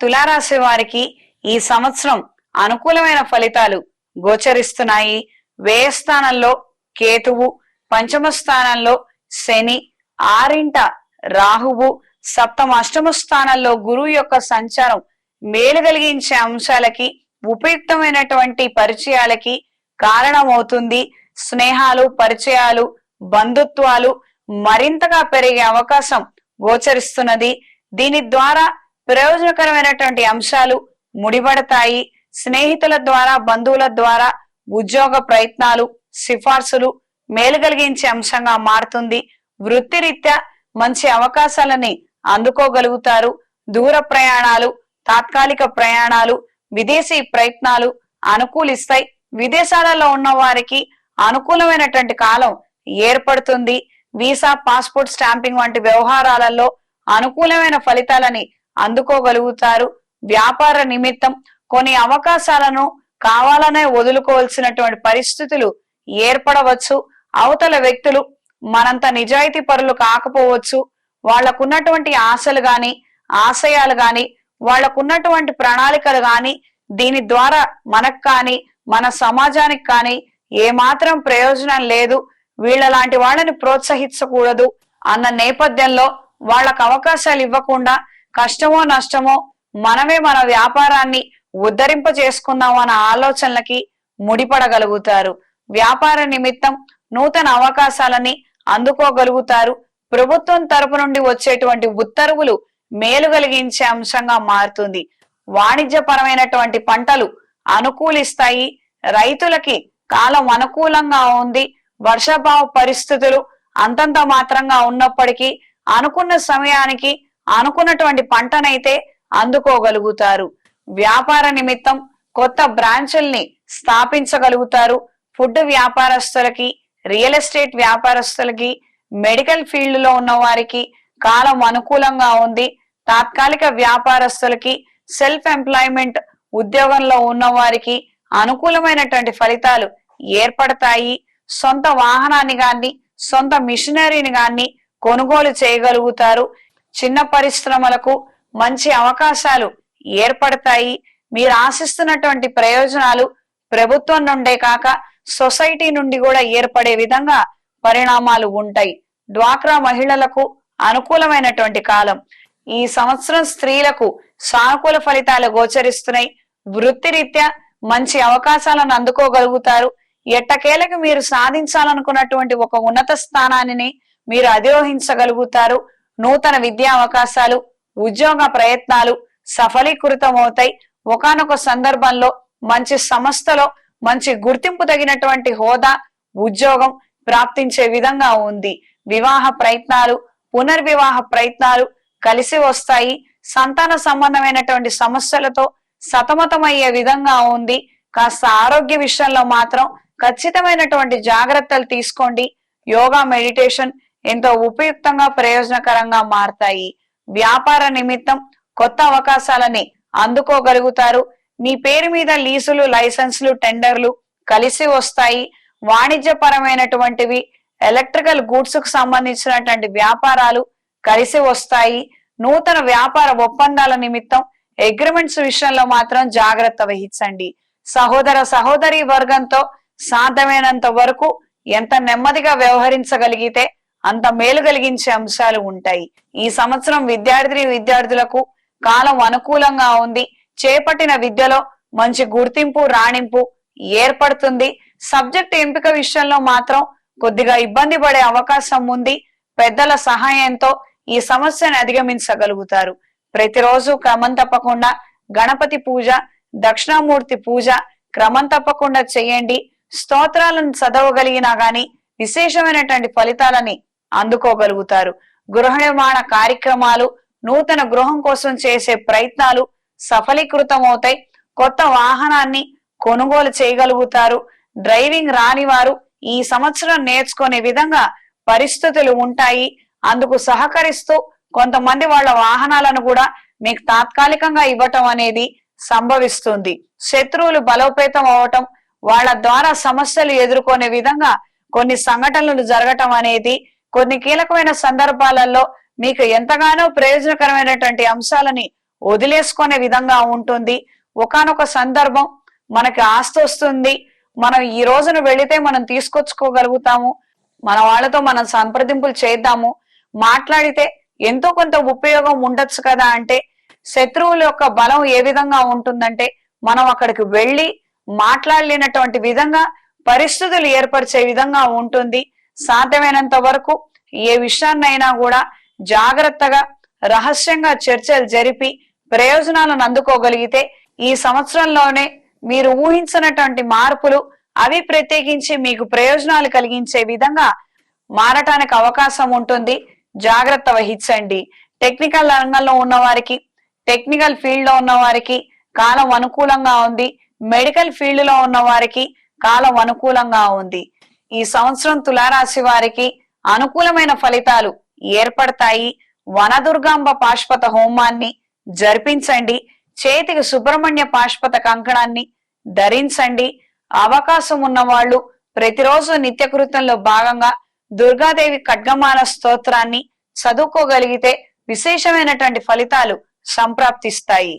తులారాశి వారికి ఈ సంవత్సరం అనుకూలమైన ఫలితాలు గోచరిస్తున్నాయి. వ్యయ స్థానంలో కేతువు పంచమ స్థానంలో శని ఆరింట రాహువు సప్తమ అష్టమ స్థానంలో గురువు యొక్క సంచారం మేలు కలిగించే అంశాలకి ఉపయుక్తమైనటువంటి పరిచయాలకి కారణమవుతుంది. స్నేహాలు పరిచయాలు బంధుత్వాలు మరింతగా పెరిగే అవకాశం గోచరిస్తున్నది. దీని ద్వారా ప్రయోజనకరమైనటువంటి అంశాలు ముడిపడతాయి. స్నేహితుల ద్వారా బంధువుల ద్వారా ఉద్యోగ ప్రయత్నాలు సిఫార్సులు మేలు కలిగించే అంశంగా మారుతుంది. వృత్తిరీత్యా మంచి అవకాశాలని అందుకోగలుగుతారు. దూర ప్రయాణాలు తాత్కాలిక ప్రయాణాలు విదేశీ ప్రయత్నాలు అనుకూలిస్తాయి. విదేశాలలో ఉన్న వారికి అనుకూలమైనటువంటి కాలం ఏర్పడుతుంది. వీసా పాస్పోర్ట్ స్టాంపింగ్ వంటి వ్యవహారాలలో అనుకూలమైన ఫలితాలని అందుకోగలుగుతారు. వ్యాపార నిమిత్తం కొన్ని అవకాశాలను కావాలనే వదులుకోవాల్సినటువంటి పరిస్థితులు ఏర్పడవచ్చు. అవతల వ్యక్తులు మనంత నిజాయితీ పరులు కాకపోవచ్చు. వాళ్ళకున్నటువంటి ఆశలు గాని ఆశయాలు గాని వాళ్ళకున్నటువంటి ప్రణాళికలు గాని దీని ద్వారా మనకు కానీ మన సమాజానికి కానీ ఏమాత్రం ప్రయోజనం లేదు. వీళ్ళలాంటి వాళ్ళని ప్రోత్సహించకూడదు అన్న నేపథ్యంలో వాళ్ళకు అవకాశాలు ఇవ్వకుండా కష్టమో నష్టమో మనమే మన వ్యాపారాన్ని ఉద్ధరింప చేసుకుందాం అన్న ఆలోచనలకి ముడిపడగలుగుతారు. వ్యాపార నిమిత్తం నూతన అవకాశాలని అందుకోగలుగుతారు. ప్రభుత్వం తరపు నుండి వచ్చేటువంటి ఉత్తర్వులు మేలు కలిగించే అంశంగా మారుతుంది. వాణిజ్యపరమైనటువంటి పంటలు అనుకూలిస్తాయి. రైతులకి కాలం అనుకూలంగా ఉంది. వర్షాభావ పరిస్థితులు అంతంత మాత్రంగా ఉన్నప్పటికీ అనుకున్న సమయానికి అనుకున్నటువంటి పంటనైతే అందుకోగలుగుతారు. వ్యాపార నిమిత్తం కొత్త బ్రాంచుల్ని స్థాపించగలుగుతారు. ఫుడ్ వ్యాపారస్తులకి రియల్ ఎస్టేట్ వ్యాపారస్తులకి మెడికల్ ఫీల్డ్లో ఉన్న వారికి కాలం అనుకూలంగా ఉంది. తాత్కాలిక వ్యాపారస్తులకి సెల్ఫ్ ఎంప్లాయ్మెంట్ ఉద్యోగంలో ఉన్న వారికి అనుకూలమైనటువంటి ఫలితాలు ఏర్పడతాయి. సొంత వాహనాన్ని గాని సొంత మిషనరీని గాని కొనుగోలు చేయగలుగుతారు. చిన్న పరిశ్రమలకు మంచి అవకాశాలు ఏర్పడతాయి. మీరు ఆశిస్తున్నటువంటి ప్రయోజనాలు ప్రభుత్వం నుండే కాక సొసైటీ నుండి కూడా ఏర్పడే విధంగా పరిణామాలు ఉంటాయి. డ్వాక్రా మహిళలకు అనుకూలమైనటువంటి కాలం. ఈ సంవత్సరం స్త్రీలకు సానుకూల ఫలితాలు గోచరిస్తున్నాయి. వృత్తిరీత్యా మంచి అవకాశాలను అందుకోగలుగుతారు. ఎట్టకేలకు మీరు సాధించాలనుకున్నటువంటి ఒక ఉన్నత స్థానాన్ని మీరు అధిరోహించగలుగుతారు. నూతన విద్యా అవకాశాలు ఉద్యోగ ప్రయత్నాలు సఫలీకృతమవుతాయి. ఒకానొక సందర్భంలో మంచి సంస్థలో మంచి గుర్తింపు తగినటువంటి హోదా ఉద్యోగం ప్రాప్తించే విధంగా ఉంది. వివాహ ప్రయత్నాలు పునర్వివాహ ప్రయత్నాలు కలిసి వస్తాయి. సంతాన సంబంధమైనటువంటి సమస్యలతో సతమతమయ్యే విధంగా ఉంది. కాస్త ఆరోగ్య విషయంలో మాత్రం ఖచ్చితమైనటువంటి జాగ్రత్తలు తీసుకోండి. యోగా మెడిటేషన్ ఎంతో ఉపయుక్తంగా ప్రయోజనకరంగా మారతాయి. వ్యాపార నిమిత్తం కొత్త అవకాశాలని అందుకోగలుగుతారు. మీ పేరు మీద లీజులు లైసెన్సులు టెండర్లు కలిసి వస్తాయి. వాణిజ్యపరమైనటువంటివి ఎలక్ట్రికల్ గూడ్స్కు సంబంధించినటువంటి వ్యాపారాలు కలిసి వస్తాయి. నూతన వ్యాపార ఒప్పందాల నిమిత్తం అగ్రిమెంట్స్ విషయంలో మాత్రం జాగ్రత్త వహించండి. సహోదర సహోదరి వర్గంతో సాధ్యమైనంత వరకు ఎంత నెమ్మదిగా వ్యవహరించగలిగితే అంత మేలు కలిగించే అంశాలు ఉంటాయి. ఈ సంవత్సరం విద్యార్థి విద్యార్థులకు కాలం అనుకూలంగా ఉంది. చేపట్టిన విద్యలో మంచి గుర్తింపు రాణింపు ఏర్పడుతుంది. సబ్జెక్ట్ ఎంపిక విషయంలో మాత్రం కొద్దిగా ఇబ్బంది పడే అవకాశం ఉంది. పెద్దల సహాయంతో ఈ సమస్యను అధిగమించగలుగుతారు. ప్రతిరోజు క్రమం తప్పకుండా గణపతి పూజ దక్షిణామూర్తి పూజ క్రమం తప్పకుండా చేయండి. స్తోత్రాలను చదవగలిగినా గాని విశేషమైనటువంటి ఫలితాలని అందుకోగలుగుతారు. గృహ నిర్మాణ కార్యక్రమాలు నూతన గృహం కోసం చేసే ప్రయత్నాలు సఫలీకృతమవుతాయి. కొత్త వాహనాన్ని కొనుగోలు చేయగలుగుతారు. డ్రైవింగ్ రాని వారు ఈ సంవత్సరం నేర్చుకునే విధంగా పరిస్థితులు ఉంటాయి. అందుకు సహకరిస్తూ కొంతమంది వాళ్ళ వాహనాలను కూడా మీకు తాత్కాలికంగా ఇవ్వటం అనేది సంభవిస్తుంది. శత్రువులు బలోపేతం అవటం వాళ్ళ ద్వారా సమస్యలు ఎదుర్కొనే విధంగా కొన్ని సంఘటనలు జరగటం అనేది కొన్ని కీలకమైన సందర్భాలలో మీకు ఎంతగానో ప్రయోజనకరమైనటువంటి అంశాలని వదిలేసుకునే విధంగా ఉంటుంది. ఒకానొక సందర్భం మనకి ఆస్తి వస్తుంది. మనం ఈ రోజున వెళితే మనం తీసుకొచ్చుకోగలుగుతాము. మన వాళ్ళతో మనం సంప్రదింపులు చేద్దాము. మాట్లాడితే ఎంతో కొంత ఉపయోగం ఉండొచ్చు కదా అంటే శత్రువుల యొక్క బలం ఏ విధంగా ఉంటుందంటే మనం అక్కడికి వెళ్ళి మాట్లాడలేనటువంటి విధంగా పరిస్థితులు ఏర్పరిచే విధంగా ఉంటుంది. సాధ్యమైనంత వరకు ఏ విషయాన్నైనా కూడా జాగ్రత్తగా రహస్యంగా చర్చలు జరిపి ప్రయోజనాలను అందుకోగలిగితే ఈ సంవత్సరంలోనే మీరు ఊహించినటువంటి మార్పులు అవి ప్రత్యేకించి మీకు ప్రయోజనాలు కలిగించే విధంగా మారటానికి అవకాశం ఉంటుంది. జాగ్రత్త వహించండి. టెక్నికల్ రంగంలో ఉన్న వారికి టెక్నికల్ ఫీల్డ్లో ఉన్న వారికి కాలం అనుకూలంగా ఉంది. మెడికల్ ఫీల్డ్లో ఉన్న వారికి కాలం అనుకూలంగా ఉంది. ఈ సంవత్సరం తులారాశి వారికి అనుకూలమైన ఫలితాలు ఏర్పడతాయి. వనదుర్గాంబ పాశ్వత హోమాన్ని జరిపించండి. చేతికి సుబ్రహ్మణ్య పాశ్వత కంకణాన్ని ధరించండి. అవకాశం ఉన్నవాళ్ళు ప్రతిరోజు నిత్యకృతంలో భాగంగా దుర్గాదేవి ఖడ్గమాల స్తోత్రాన్ని చదువుకోగలిగితే విశేషమైనటువంటి ఫలితాలు సంప్రాప్తిస్తాయి.